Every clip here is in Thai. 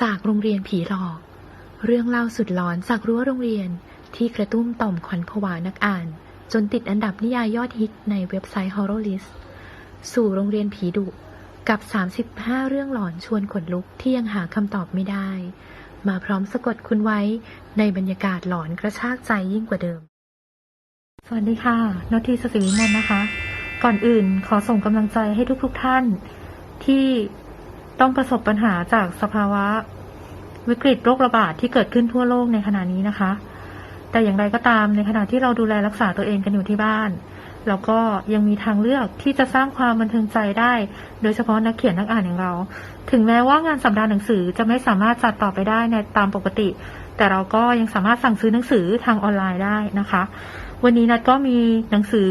จากโรงเรียนผีหลอก เรื่องเล่าสุดหลอนจากรั้วโรงเรียนที่กระตุ้มต่อมขวัญผวานักอ่าน จนติดอันดับนิยายยอดฮิตในเว็บไซต์ Horror List สู่โรงเรียนผีดุกับ 35 เรื่องหลอนชวนขนลุกที่ยังหาคำตอบไม่ได้ มาพร้อมสะกดคุณไว้ในบรรยากาศหลอนกระชากใจยิ่งกว่าเดิม สวัสดีค่ะนทีสศิวิมลนะคะ ก่อนอื่นขอส่งกำลังใจให้ทุกๆทท่าน ที่ ต้องประสบปัญหาจากสภาวะ วิกฤตโรคระบาดที่เกิดขึ้นทั่วโลกในขณะนี้นะคะ แต่อย่างไรก็ตามในขณะที่เราดูแลรักษาตัวเองกันอยู่ที่บ้านเราก็ยังมีทางเลือกที่จะสร้างความบันเทิงใจได้ โดยเฉพาะนักเขียนนักอ่านอย่างเรา ถึงแม้ว่างานสัปดาห์หนังสือจะไม่สามารถจัดต่อไปได้ในตามปกติ แต่เราก็ยังสามารถสั่งซื้อหนังสือทางออนไลน์ได้นะคะ วันนี้นัดก็มีหนังสือ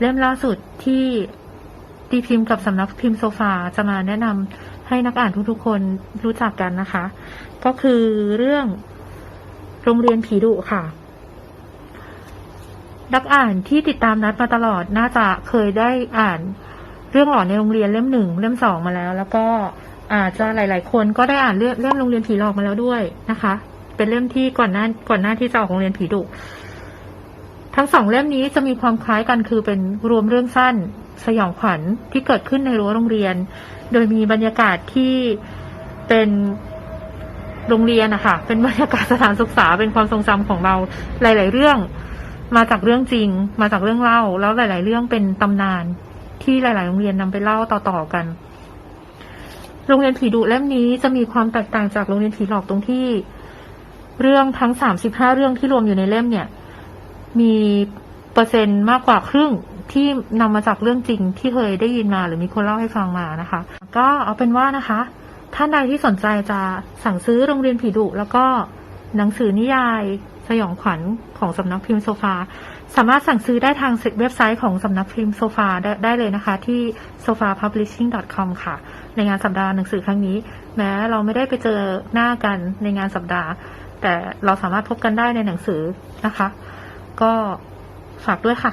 เล่มล่าสุดที่ ตีพิมพ์กับสำนักพิมพ์โซฟาจะมาแนะนำให้นักอ่านทุกๆคนรู้จักกันนะคะ ก็คือเรื่องโรงเรียนผีดุค่ะ นักอ่านที่ติดตามนัดมาตลอดน่าจะเคยได้อ่านเรื่องหลอนในโรงเรียนเล่มหนึ่งเล่มสองมาแล้ว แล้วก็อาจจะหลาย ๆ คนก็ได้อ่านเรื่องเรื่องโรงเรียนผีหลอกมาแล้วด้วยนะคะ เป็นเล่มที่ก่อนหน้าก่อนหน้าที่จะออกโรงเรียนผีดุ ทั้งสองเล่มนี้จะมีความคล้ายกันคือเป็นรวมเรื่องสั้น สยองขวัญที่เกิดขึ้นในรั้วโรงเรียน โดยมีบรรยากาศที่เป็นโรงเรียนนะคะเป็นบรรยากาศสถานศึกษาเป็นความทรงจำของเราหลาย ๆ เรื่อง มาจากเรื่องจริง มาจากเรื่องเล่า แล้วหลาย ๆ เรื่องเป็นตำนาน ที่หลาย ๆ โรงเรียนนำไปเล่าต่อ ๆ กัน โรงเรียนผีดุเล่มนี้จะมีความแตกต่างจากโรงเรียนผีหลอกตรงที่ เรื่องทั้งสามสิบห้าเรื่องที่รวมอยู่ในเล่มเนี่ย มีเปอร์เซ็นต์มากกว่าครึ่งที่นำมาจากเรื่องจริงที่เคยได้ยินมาหรือมีคนเล่าให้ฟังมานะคะ ก็เอาเป็นว่านะคะ ท่านใดที่สนใจจะสั่งซื้อโรงเรียนผีดุแล้วก็หนังสือนิยายสยองขวัญของสำนักพิมพ์โซฟา สามารถสั่งซื้อได้ทางเว็บไซต์ของสำนักพิมพ์โซฟาได้เลยนะคะ ที่ sofapublishing.com ค่ะ ในงานสัปดาห์หนังสือครั้งนี้ แม้เราไม่ได้ไปเจอหน้ากันในงานสัปดาห์ แต่เราสามารถพบกันได้ในหนังสือนะคะ ก็ฝากด้วยค่ะ